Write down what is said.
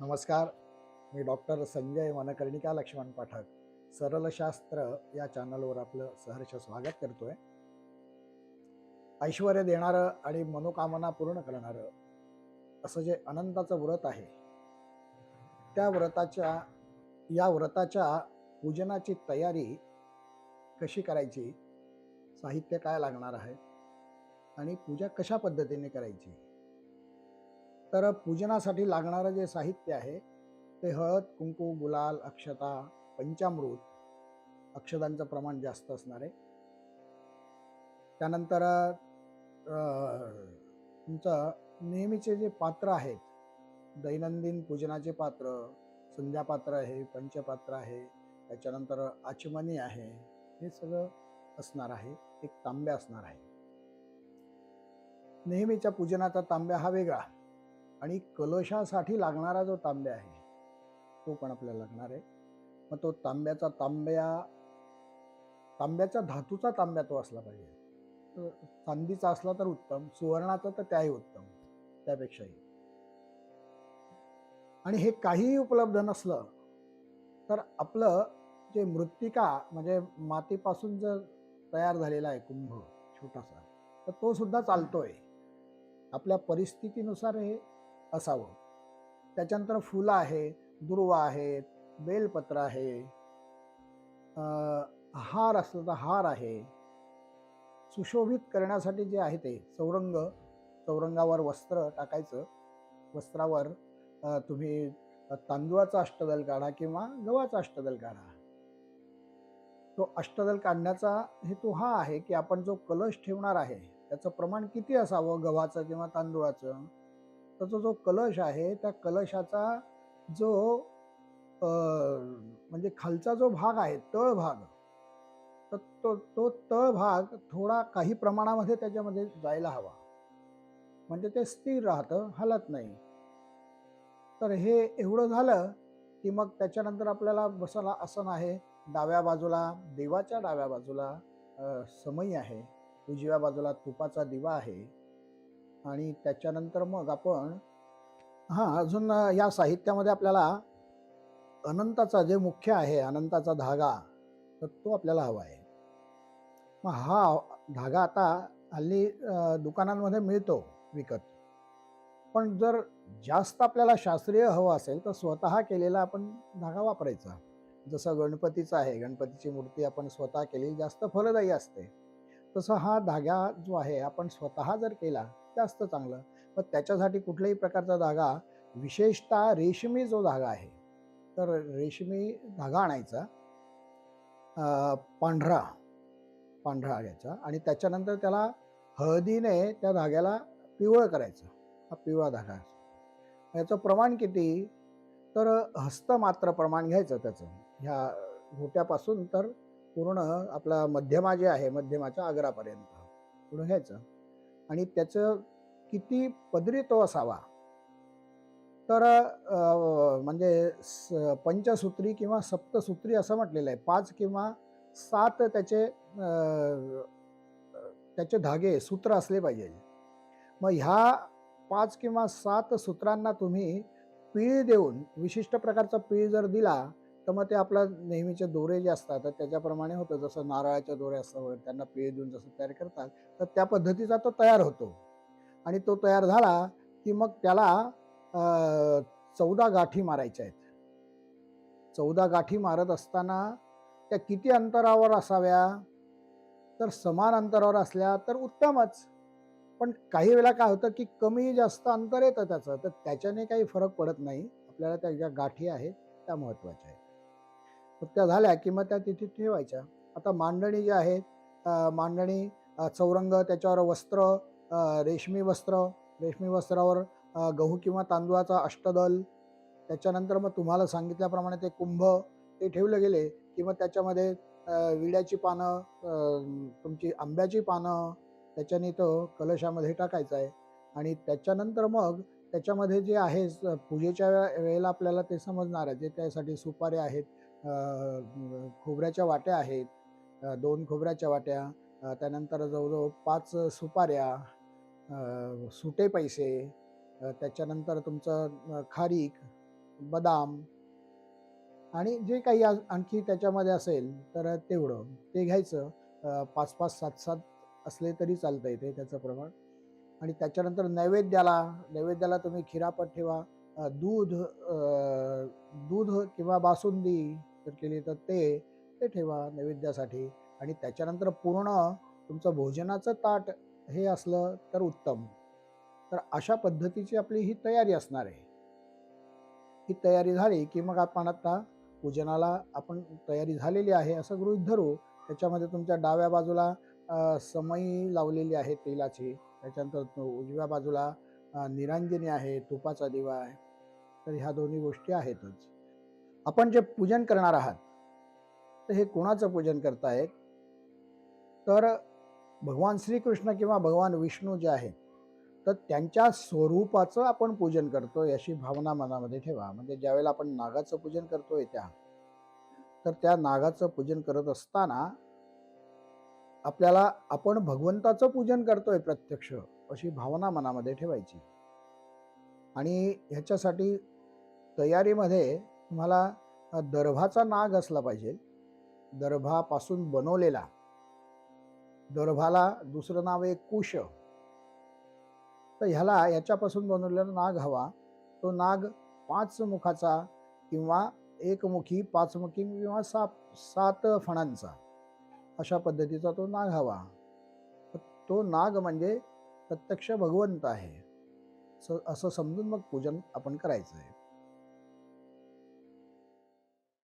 नमस्कार. मी डॉक्टर संजय वनकर्णिका लक्ष्मण पाठक. सरलशास्त्र या चॅनलवर आपलं सहर्ष स्वागत करतोय. ऐश्वर देणारं आणि मनोकामना पूर्ण करणारं असं जे अनंताचं व्रत आहे त्या व्रताच्या या व्रताच्या पूजनाची तयारी कशी करायची? साहित्य काय लागणार आहे? आणि पूजा कशा पद्धतीने करायची? तर पूजनासाठी लागणारं जे साहित्य आहे ते हळद कुंकू गुलाल अक्षता पंचामृत अक्षतांचं प्रमाण जास्त असणार आहे. त्यानंतर तुमचं नेहमीचे जे पात्र आहेत दैनंदिन पूजनाचे पात्र संध्यापात्र आहे पंचपात्र आहे त्याच्यानंतर आचमनी आहे हे सगळं असणार आहे एक तांब्या असणार आहे. नेहमीच्या पूजनाचा तांब्या हा वेगळा. आणि कलशासाठी लागणारा जो तांब्या आहे तो पण आपल्याला लागणार आहे. मग तो तांब्याचा तांब्या तांब्याचा धातूचा तांब्या तो असला पाहिजे. तर चांदीचा असला तर उत्तम सुवर्णाचा तर त्याही उत्तम त्यापेक्षाही. आणि हे काहीही उपलब्ध नसलं तर आपलं जे मृत्तिका म्हणजे मातीपासून जर तयार झालेला आहे कुंभ छोटासा तर तो सुद्धा चालतोय. आपल्या परिस्थितीनुसार हे असावं. त्याच्यानंतर फुलं आहे दुर्वा आहेत बेलपत्र आहे हार असलं तर हार आहे. सुशोभित करण्यासाठी जे आहे ते चौरंग चौरंगावर वस्त्र टाकायचं. वस्त्रावर तुम्ही तांदूळाचा अष्टदल काढा किंवा गव्हाचा अष्टदल काढा. तो अष्टदल काढण्याचा हेतू हा आहे की आपण जो कलश ठेवणार आहे त्याचं प्रमाण किती असावं गव्हाचं किंवा तांदूळाचं? त्याचा जो कलश आहे त्या कलशाचा जो म्हणजे खालचा जो भाग आहे तळ भाग तर तो तो तळ भाग थोडा काही प्रमाणामध्ये त्याच्यामध्ये जायला हवा. म्हणजे ते स्थिर राहतं हलत नाही. तर हे एवढं झालं की मग त्याच्यानंतर आपल्याला बसायला आसन आहे. डाव्या बाजूला देवाच्या डाव्या बाजूला समई आहे. उजव्या बाजूला तुपाचा दिवा आहे. आणि त्याच्यानंतर मग आपण हां अजून या साहित्यामध्ये आपल्याला अनंताचा जे मुख्य आहे अनंताचा धागा तर तो आपल्याला हवा आहे. मग हा धागा आता हल्ली दुकानांमध्ये मिळतो विकत. पण जर जास्त आपल्याला शास्त्रीय हवं असेल तर स्वतः केलेला आपण धागा वापरायचा. जसं गणपतीचा आहे गणपतीची मूर्ती आपण स्वतः केली जास्त फलदायी असते. तसं हा धागा जो आहे आपण स्वतः जर केला जास्त चांगलं. मग त्याच्यासाठी कुठल्याही प्रकारचा धागा विशेषतः रेशमी जो धागा आहे तर रेशमी धागा आणायचा पांढरा पांढरा घ्यायचा आणि त्याच्यानंतर त्याला हळदीने त्या धाग्याला पिवळं करायचं हा पिवळा धागा. याचं प्रमाण किती? तर हस्तमात्र प्रमाण घ्यायचं त्याचं. ह्या घोट्यापासून तर पूर्ण आपला मध्यमा जे आहे मध्यमाच्या आग्रापर्यंत पुढं घ्यायचं. आणि त्याचं किती पदरी तो असावा. तर म्हणजे स- पंचसूत्री किंवा सप्तसूत्री असं म्हटलेलं आहे. पाच किंवा सात त्याचे त्याचे धागे सूत्र असले पाहिजे. मग ह्या पाच किंवा सात सूत्रांना तुम्ही पीळ देऊन विशिष्ट प्रकारचा पीळ जर दिला तर मग ते आपला नेहमीचे दोरे जे असतात तर त्याच्याप्रमाणे होतं. जसं नारळाच्या दोरे असतात वगैरे त्यांना पेय देऊन जसं तयार करतात तर त्या पद्धतीचा तो तयार होतो. आणि तो तयार झाला की मग त्याला चौदा गाठी मारायच्या आहेत. चौदा गाठी मारत असताना त्या किती अंतरावर असाव्या? तर समान अंतरावर असल्या तर उत्तमच. पण काही वेळेला काय होतं की कमी जास्त अंतर येतं त्याचं. तर त्याच्याने काही फरक पडत नाही. आपल्याला त्या ज्या गाठी आहेत त्या महत्त्वाच्या आहेत. मग त्या झाल्या की मग त्या तिथे ठेवायच्या. आता मांडणी जी आहेत मांडणी चौरंग त्याच्यावर वस्त्र रेशमी वस्त्र रेशमी वस्त्रावर गहू किंवा तांदूळाचा अष्टदल त्याच्यानंतर मग तुम्हाला सांगितल्याप्रमाणे ते कुंभ ते ठेवले गेले की मग त्याच्यामध्ये विड्याची पानं तुमची आंब्याची पानं त्याच्याने तो कलशामध्ये टाकायचा आहे. आणि त्याच्यानंतर मग त्याच्यामध्ये जे आहे पूजेच्या वेळेला आपल्याला ते समजणार आहे जे त्यासाठी सुपारे आहेत खोबऱ्याच्या वाट्या आहेत. दोन खोबऱ्याच्या वाट्या त्यानंतर जवळजवळ पाच सुपाऱ्या सुटे पैसे त्याच्यानंतर तुमचं खारीक बदाम आणि जे काही आणखी त्याच्यामध्ये असेल तर तेवढं. ते घ्यायचं. पाच पाच सात सात असले तरी चालतं इथे त्याचं प्रमाण. आणि त्याच्यानंतर नैवेद्याला नैवेद्याला तुम्ही खिरापत ठेवा. दूध दूध किंवा बासुंदी केली तर ते ते ठेवा नैवेद्यासाठी. आणि त्याच्यानंतर पूर्ण तुमचं भोजनाचं ताट हे असलं तर उत्तम. तर अशा पद्धतीची आपली ही तयारी असणार आहे. ही तयारी झाली की मग आपण आता पूजनाला आपण तयारी झालेली आहे असं गृहीत धरू. त्याच्यामध्ये तुमच्या डाव्या बाजूला समई लावलेली आहे तेलाची. त्याच्यानंतर उजव्या बाजूला निरांजनी आहे तुपाचा दिवा आहे. तर ह्या दोन्ही गोष्टी आहेतच. आपण जे पूजन करणार आहात तर हे कोणाचं पूजन करतायत? तर भगवान श्रीकृष्ण किंवा भगवान विष्णू जे आहेत तर त्यांच्या स्वरूपाचं आपण पूजन करतो अशी भावना मनामध्ये ठेवा. म्हणजे ज्यावेळेला आपण नागाचं पूजन करतोय त्या तर त्या नागाचं पूजन करत असताना आपल्याला आपण भगवंताचं पूजन करतोय प्रत्यक्ष अशी भावना मनामध्ये ठेवायची. आणि ह्याच्यासाठी तयारीमध्ये तुम्हाला दर्भाचा नाग असला पाहिजे. दर्भापासून बनवलेला. दर्भाला दुसरं नाव आहे कुश. तर ह्याला याच्यापासून बनवलेला नाग हवा. तो नाग पाच मुखाचा किंवा एकमुखी पाचमुखी किंवा सा सात फणांचा. अशा पद्धतीचा तो नाग हवा. तो नाग म्हणजे प्रत्यक्ष भगवंत आहे. असं असं समजून मग पूजन आपण करायचं आहे